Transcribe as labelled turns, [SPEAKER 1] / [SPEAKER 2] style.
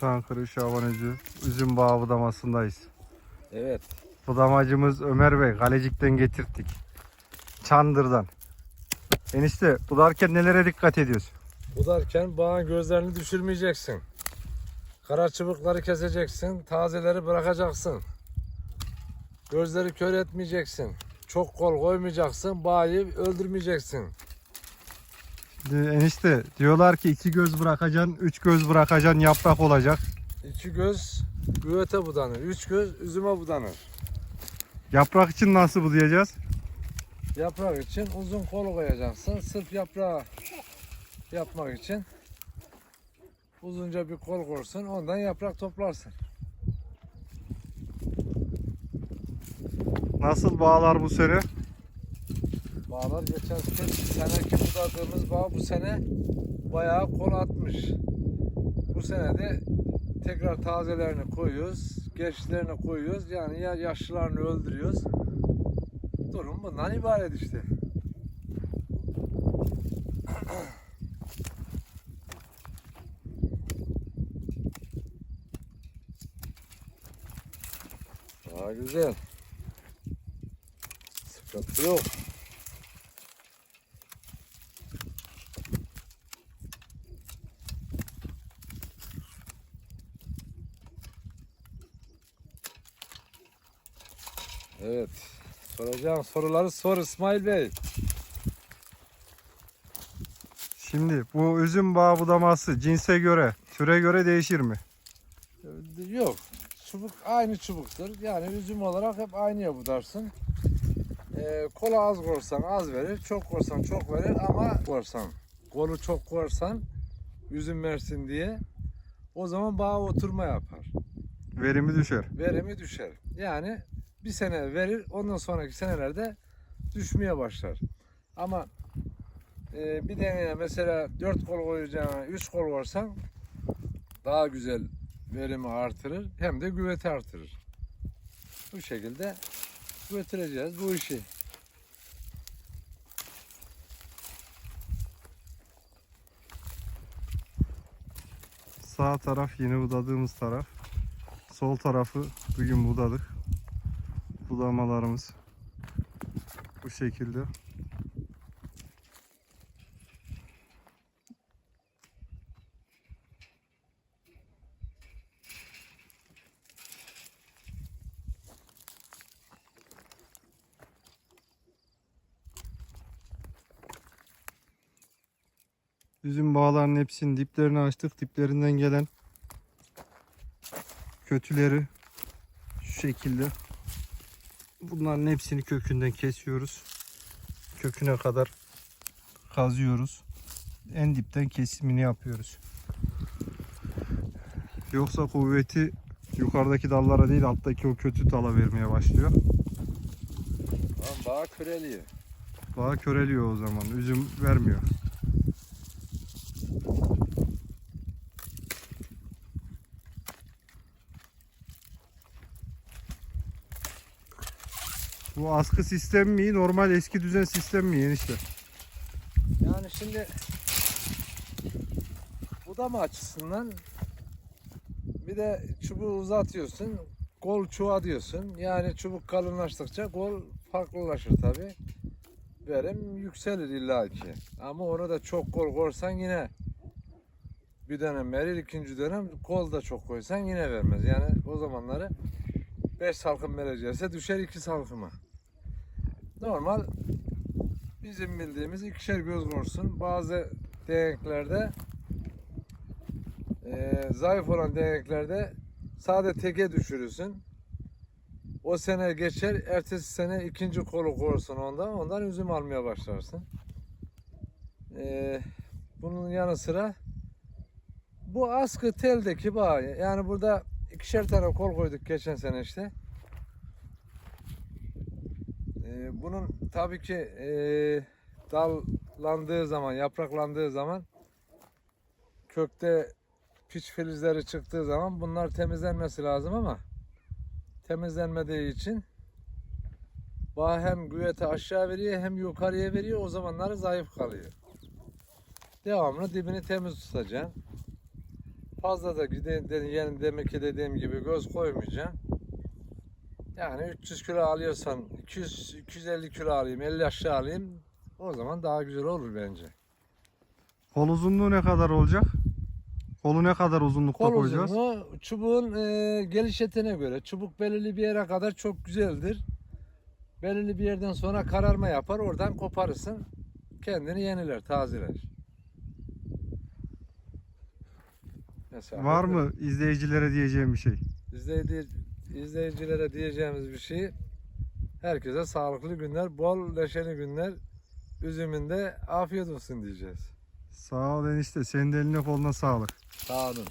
[SPEAKER 1] Çankırı Şabanözü üzüm bağı budamasındayız.
[SPEAKER 2] Evet.
[SPEAKER 1] Budamacımız Ömer Bey Galecik'ten getirttik. Çandır'dan. Enişte budarken nelere dikkat ediyorsun?
[SPEAKER 2] Budarken bağın gözlerini düşürmeyeceksin. Kara çubukları keseceksin. Tazeleri bırakacaksın. Gözleri kör etmeyeceksin. Çok kol koymayacaksın. Bağı öldürmeyeceksin.
[SPEAKER 1] Enişte diyorlar ki iki göz bırakacaksın, üç göz bırakacaksın yaprak olacak.
[SPEAKER 2] İki göz güvete budanır. Üç göz üzüme budanır.
[SPEAKER 1] Yaprak için nasıl budayacağız?
[SPEAKER 2] Yaprak için uzun kol koyacaksın. Sırf yaprağı yapmak için uzunca bir kol korsun. Ondan yaprak toplarsın.
[SPEAKER 1] Nasıl bağlar bu sene?
[SPEAKER 2] Bağlar geçen seneki budadığımız bağ bu sene bayağı kol atmış. Bu sene de tekrar tazelerini koyuyoruz. Gençlerini koyuyoruz. Yani ya yaşlılarını öldürüyoruz. Durum bundan ibaret işte. Daha güzel. Sıkıntı yok. Evet. Soracağım soruları sor İsmail Bey.
[SPEAKER 1] Şimdi bu üzüm bağı budaması cinse göre, türe göre değişir mi?
[SPEAKER 2] Yok. Çubuk aynı çubuktur. Yani üzüm olarak hep aynıya budarsın. Ee, kola az korsan az verir. Çok korsan çok verir ama korsan. Kolu çok korsan üzüm versin diye o zaman bağ oturma yapar.
[SPEAKER 1] Verimi düşer.
[SPEAKER 2] Verimi düşer. Yani bir sene verir ondan sonraki senelerde düşmeye başlar. Ama e, bir deneye mesela 4 kol koyacağına 3 kol koysan daha güzel verimi artırır hem de güveti artırır. Bu şekilde götüreceğiz bu işi.
[SPEAKER 1] Sağ taraf yeni budadığımız taraf. Sol tarafı bugün budadık. Budamalarımız bu şekilde. Üzüm bağlarının hepsinin diplerini açtık. Diplerinden gelen kötüleri şu şekilde bunların hepsini kökünden kesiyoruz. Köküne kadar kazıyoruz. En dipten kesimini yapıyoruz. Yoksa kuvveti yukarıdaki dallara değil alttaki o kötü dala vermeye başlıyor.
[SPEAKER 2] Tamam, bağ köreliyor.
[SPEAKER 1] Bağ köreliyor o zaman. Üzüm vermiyor. Bu askı sistem mi? Normal eski düzen sistem mi enişte?
[SPEAKER 2] Yani şimdi budama açısından bir de çubuğu uzatıyorsun. Kol çuğa diyorsun. Yani çubuk kalınlaştıkça kol farklılaşır tabi. Verim yükselir illaki. Ama onu da çok kol korsan yine bir dönem verir, ikinci dönem kol da çok koysan yine vermez. Yani o zamanları 5 salkım verecekse düşer 2 salkıma. Normal bizim bildiğimiz ikişer göz korsun. Bazı değneklerde eee, zayıf olan değneklerde sade teke düşürürsün. O sene geçer, ertesi sene ikinci kolu korsun ondan. Ondan üzüm almaya başlarsın. Eee, bunun yanı sıra bu askı teldeki bağ. Yani burada ikişer tane kol koyduk geçen sene işte. Ee, bunun tabii ki e, dallandığı zaman, yapraklandığı zaman kökte piç filizleri çıktığı zaman bunlar temizlenmesi lazım ama temizlenmediği için bağ hem güvete aşağı veriyor hem yukarıya veriyor o zamanları zayıf kalıyor. Devamlı dibini temiz tutacaksın. fazla da yani demek ki dediğim gibi göz koymayacağım. Yani 300 kilo alıyorsan 200 250 kilo alayım, 50 aşağı alayım. O zaman daha güzel olur bence.
[SPEAKER 1] Kol uzunluğu ne kadar olacak? Kolu ne kadar uzunlukta
[SPEAKER 2] Kol
[SPEAKER 1] koyacağız?
[SPEAKER 2] uzunluğu çubuğun e, geliş etine göre. Çubuk belirli bir yere kadar çok güzeldir. Belirli bir yerden sonra kararma yapar. Oradan koparırsın. Kendini yeniler, tazeler. Mesela
[SPEAKER 1] Var mı izleyicilere diyeceğim bir şey?
[SPEAKER 2] İzleyici, izleyicilere diyeceğimiz bir şey herkese sağlıklı günler, bol leşeli günler, üzümünde afiyet olsun diyeceğiz.
[SPEAKER 1] Sağ ol enişte. Senin de eline koluna sağlık.
[SPEAKER 2] Sağ olun.